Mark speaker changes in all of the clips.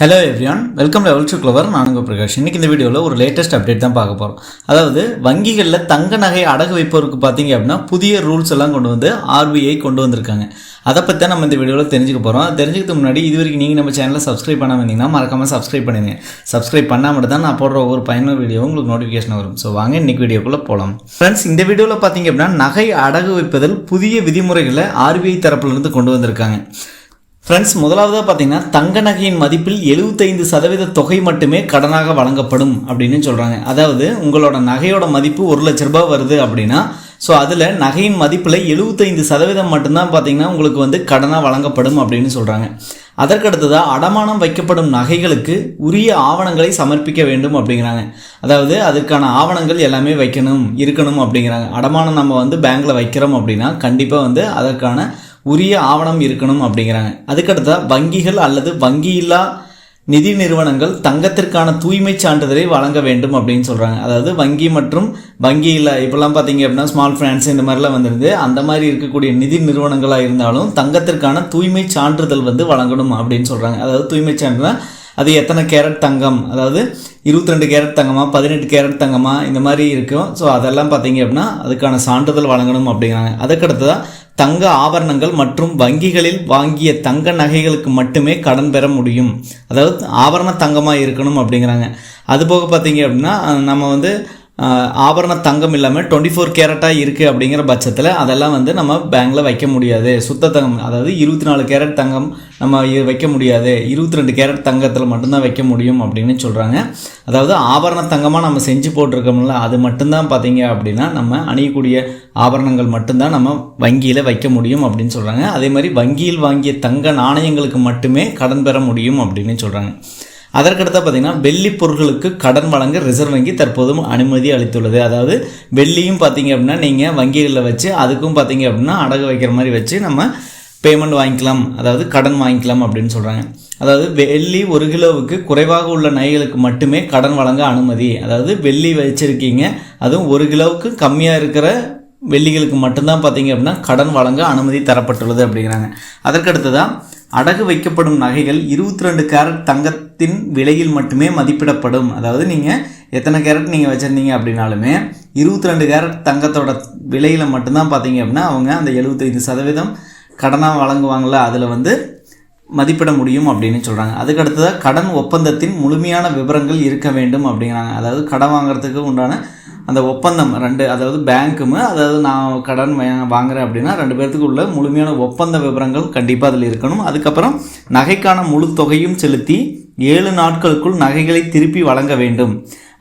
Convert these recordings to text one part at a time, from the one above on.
Speaker 1: Hello everyone welcome level to clever நான் உங்கள் பிரகாஷ். இன்னைக்கு இந்த வீடியோவில் ஒரு லேட்டஸ்ட் அப்டேட் தான் பார்க்க போகிறோம் அதாவது வங்கிகளில் தங்க நகை அடகு வைப்பவருக்கு பார்த்தீங்க அப்படின்னா புதிய ரூல்ஸ் எல்லாம் கொண்டு வந்து ஆர்பிஐ கொண்டு வந்திருக்காங்க. அதை பற்றி தான் நம்ம இந்த வீடியோவில் தெரிஞ்சுக்க போகிறோம் தெரிஞ்சுக்கிறதுக்கு முன்னாடி இது வரைக்கும் நீங்கள் நம்ம சேனலை சப்ஸ்கிரைப் பண்ணாமல் இருந்தீங்கன்னா மறக்காமல் சப்ஸ்கிரைப் பண்ணுங்க சப்ஸ்கிரைப் மட்டும் தான் நான் போடுற ஒவ்வொரு பயனுள்ள வீடியோ உங்களுக்கு நோட்டிஃபிகேஷன் வரும். ஸோ வாங்க இன்னைக்கு வீடியோக்குள்ளே போகலாம் ஃப்ரெண்ட்ஸ் இந்த வீடியோவில் பார்த்தீங்க அப்படின்னா நகை அடகு வைப்பதில் புதிய விதிமுறைகளை ஆர்பிஐ தரப்பிலிருந்து கொண்டு வந்திருக்காங்க. ஃப்ரெண்ட்ஸ் முதலாவதாக பார்த்தீங்கன்னா தங்க நகையின் மதிப்பில் எழுபத்தைந்து சதவீத தொகை மட்டுமே கடனாக வழங்கப்படும் அப்படின்னு சொல்கிறாங்க அதாவது உங்களோட நகையோட மதிப்பு ஒரு லட்ச ரூபாய் வருது அப்படின்னா ஸோ அதில் நகையின் மதிப்பில் எழுபத்தைந்து சதவீதம் மட்டும்தான் பார்த்தீங்கன்னா உங்களுக்கு வந்து கடனாக வழங்கப்படும் அப்படின்னு சொல்கிறாங்க அதற்கடுத்ததாக அடமானம் வைக்கப்படும் நகைகளுக்கு உரிய ஆவணங்களை சமர்ப்பிக்க வேண்டும் அப்படிங்கிறாங்க. அதாவது அதுக்கான ஆவணங்கள் எல்லாமே வைக்கணும் இருக்கணும் அப்படிங்கிறாங்க. அடமானம் நம்ம வந்து பேங்க்கில் வைக்கிறோம் அப்படின்னா கண்டிப்பாக வந்து அதற்கான உரிய ஆவணம் இருக்கணும் அப்படிங்கிறாங்க. அதுக்கடுத்தா வங்கிகள் அல்லது வங்கியில்லா நிதி நிறுவனங்கள் தங்கத்திற்கான தூய்மை சான்றிதழை வழங்க வேண்டும் அப்படின்னு சொல்கிறாங்க அதாவது வங்கி மற்றும் வங்கியில் இப்போல்லாம் பார்த்தீங்க அப்படின்னா ஸ்மால் ஃபினான்ஸ் இந்த மாதிரிலாம் வந்துருந்து அந்த மாதிரி இருக்கக்கூடிய நிதி நிறுவனங்களாக இருந்தாலும் தங்கத்திற்கான தூய்மை சான்றிதழ் வந்து வழங்கணும் அப்படின்னு சொல்கிறாங்க அதாவது தூய்மை சான்றிதழ் அது எத்தனை கேரட் தங்கம் அதாவது இருபத்தி ரெண்டு கேரட் தங்கமா பதினெட்டு கேரட் தங்கமா இந்த மாதிரி இருக்கும். ஸோ அதெல்லாம் பார்த்தீங்க அப்படின்னா அதுக்கான சான்றிதழ் வழங்கணும் அப்படிங்கிறாங்க. அதுக்கடுத்ததாக தங்க ஆபரணங்கள் மற்றும் வங்கிகளில் வாங்கிய தங்க நகைகளுக்கு மட்டுமே கடன் பெற முடியும். அதாவது ஆபரண தங்கமாக இருக்கணும் அப்படிங்கிறாங்க. அதுபோக பார்த்தீங்க அப்படின்னா நம்ம வந்து ஆபரண தங்கம் இல்லாமல் டுவெண்ட்டி ஃபோர் கேரட்டாக இருக்குது அப்படிங்கிற பட்சத்தில் அதெல்லாம் வந்து நம்ம பேங்கில் வைக்க முடியாது. சுத்த தங்கம் அதாவது இருபத்தி நாலு கேரட் தங்கம் நம்ம வைக்க முடியாது. இருபத்தி ரெண்டு கேரட் தங்கத்தில் மட்டும்தான் வைக்க முடியும் அப்படின்னு சொல்கிறாங்க அதாவது ஆபரண தங்கமாக நம்ம செஞ்சு போட்டிருக்கோம்ல அது மட்டும்தான் பார்த்தீங்க அப்படின்னா நம்ம அணியக்கூடிய ஆபரணங்கள் மட்டும்தான் நம்ம வங்கியில் வைக்க முடியும் அப்படின்னு சொல்கிறாங்க அதே மாதிரி வங்கியில் வாங்கிய தங்க நாணயங்களுக்கு மட்டுமே கடன் பெற முடியும் அப்படின்னு சொல்கிறாங்க அதற்கடுத்த பார்த்திங்கன்னா வெள்ளி பொருட்களுக்கு கடன் வழங்க ரிசர்வ் வங்கி தற்போதும் அனுமதி அளித்துள்ளது. அதாவது வெள்ளியும் பார்த்தீங்க அப்படின்னா நீங்கள் வங்கிகளில் வச்சு அதுக்கும் பார்த்தீங்க அப்படின்னா அடகு வைக்கிற மாதிரி வச்சு நம்ம பேமெண்ட் வாங்கிக்கலாம். அதாவது கடன் வாங்கிக்கலாம் அப்படின்னு சொல்கிறாங்க அதாவது வெள்ளி ஒரு கிலோவுக்கு குறைவாக உள்ள நகைகளுக்கு மட்டுமே கடன் வழங்க அனுமதி. அதாவது வெள்ளி வச்சுருக்கீங்க அதுவும் ஒரு கிலோவுக்கு கம்மியாக இருக்கிற வெள்ளிகளுக்கு மட்டும்தான் பார்த்தீங்க அப்படின்னா கடன் வழங்க அனுமதி தரப்பட்டுள்ளது அப்படிங்கிறாங்க. அதற்கடுத்ததான் அடகு வைக்கப்படும் நகைகள் இருபத்தி ரெண்டு கேரட் தங்கத்தின் விலையில் மட்டுமே மதிப்பிடப்படும். அதாவது நீங்கள் எத்தனை கேரட் நீங்கள் வச்சுருந்தீங்க அப்படின்னாலுமே இருபத்தி ரெண்டு கேரட் தங்கத்தோட விலையில் மட்டும்தான் பார்த்தீங்க அப்படின்னா அவங்க அந்த எழுபத்தைந்து சதவீதம் கடனாக வழங்குவாங்கள அதில் வந்து மதிப்பிட முடியும் அப்படின்னு சொல்கிறாங்க அதுக்கடுத்ததாக கடன் ஒப்பந்தத்தின் முழுமையான விவரங்கள் இருக்க வேண்டும் அப்படிங்கிறாங்க. அதாவது கடன் வாங்குறதுக்கு உண்டான அந்த ஒப்பந்தம் ரெண்டு அதாவது பேங்க்கும் அதாவது நான் கடன் வாங்குறேன் அப்படின்னா ரெண்டு பேர்த்துக்கு உள்ள முழுமையான ஒப்பந்த விவரங்கள் கண்டிப்பாக அதில் இருக்கணும். அதுக்கப்புறம் நகைக்கான முழு தொகையும் செலுத்தி ஏழு நாட்களுக்குள் நகைகளை திருப்பி வழங்க வேண்டும்.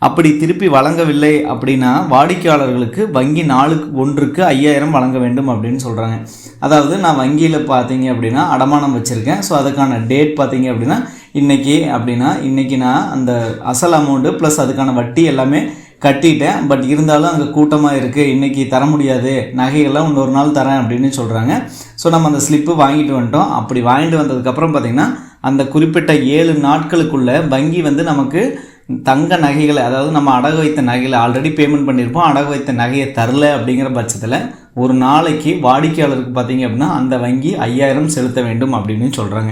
Speaker 1: அப்படி திருப்பி வழங்கவில்லை அப்படின்னா வாடிக்கையாளர்களுக்கு வங்கி நாளுக்கு ஒன்றுக்கு ஐயாயிரம் வழங்க வேண்டும் அப்படின்னு சொல்கிறாங்க அதாவது நான் வங்கியில் பார்த்தீங்க அப்படின்னா அடமானம் வச்சுருக்கேன். ஸோ அதுக்கான டேட் பார்த்தீங்க அப்படின்னா இன்றைக்கி அப்படின்னா இன்றைக்கி நான் அந்த அசல் அமௌண்ட்டு ப்ளஸ் அதுக்கான வட்டி எல்லாமே கட்டிட்டேன். பட் இருந்தாலும் அங்கே கூட்டமாக இருக்குது இன்றைக்கி தர முடியாது. நகைகள்லாம் இன்னொரு நாள் தரேன் அப்படின்னு சொல்கிறாங்க ஸோ நம்ம அந்த ஸ்லிப்பு வாங்கிட்டு வந்துட்டோம். அப்படி வாங்கிட்டு வந்ததுக்கப்புறம் பார்த்திங்கன்னா அந்த குறிப்பிட்ட ஏழு நாட்களுக்குள்ளே வங்கி வந்து நமக்கு தங்க நகைகளை அதாவது நம்ம அடகு வைத்த நகைகளை ஆல்ரெடி பேமெண்ட் பண்ணியிருப்போம். அடகு வைத்த நகையை தரல அப்படிங்கிற பட்சத்தில் ஒரு நாளைக்கு வாடிக்கையாளருக்கு பார்த்தீங்க அப்படின்னா அந்த வங்கி ஐயாயிரம் செலுத்த வேண்டும் அப்படின்னு சொல்கிறாங்க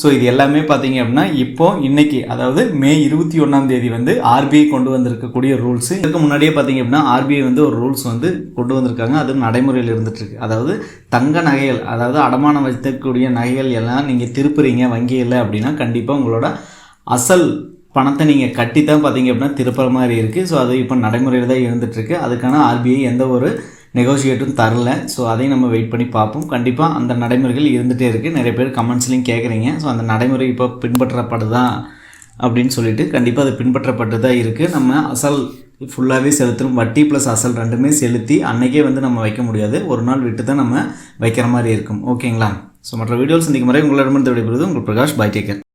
Speaker 1: ஸோ இது எல்லாமே பார்த்தீங்க அப்படின்னா இப்போ இன்னைக்கு அதாவது மே இருபத்தி ஒன்றாம் தேதி வந்து ஆர்பிஐ கொண்டு வந்திருக்கக்கூடிய ரூல்ஸ் இதுக்கு முன்னாடியே பார்த்தீங்க அப்படின்னா ஆர்பிஐ வந்து ஒரு ரூல்ஸ் வந்து கொண்டு வந்திருக்காங்க. அது நடைமுறையில் இருந்துகிட்ருக்கு அதாவது தங்க நகைகள் அதாவது அடமானம் வைக்கக்கூடிய நகைகள் எல்லாம் நீங்கள் திருப்புறீங்க வங்கியில் அப்படின்னா கண்டிப்பாக உங்களோட அசல் பணத்தை நீங்கள் கட்டி தான் பார்த்தீங்க அப்படின்னா திருப்புற மாதிரி இருக்குது ஸோ அது இப்போ நடைமுறையில் தான் இருந்துகிட்ருக்கு அதுக்கான ஆர்பிஐ எந்த ஒரு நெகோசியேட்டும் தரல. ஸோ அதையும் நம்ம வெயிட் பண்ணி பார்ப்போம். கண்டிப்பாக அந்த நடைமுறைகள் இருந்துகிட்டே இருக்குது நிறைய பேர் கமெண்ட்ஸ்லையும் கேட்குறீங்க ஸோ அந்த நடைமுறை இப்போ பின்பற்றப்படுதா அப்படின்னு சொல்லிட்டு கண்டிப்பாக அது பின்பற்றப்பட்டு தான் இருக்குது நம்ம அசல் ஃபுல்லாகவே செலுத்தணும் வட்டி ப்ளஸ் அசல் ரெண்டுமே செலுத்தி அன்றைக்கே வந்து நம்ம வைக்க முடியாது. ஒரு நாள் விட்டு தான் நம்ம வைக்கிற மாதிரி இருக்கும். ஓகேங்களா ஸோ மற்ற வீடியோஸ் சந்திக்கும் முறை உங்களிடமிருந்து விடைபெறுவது உங்கள் பிரகாஷ் பை டேக்கர்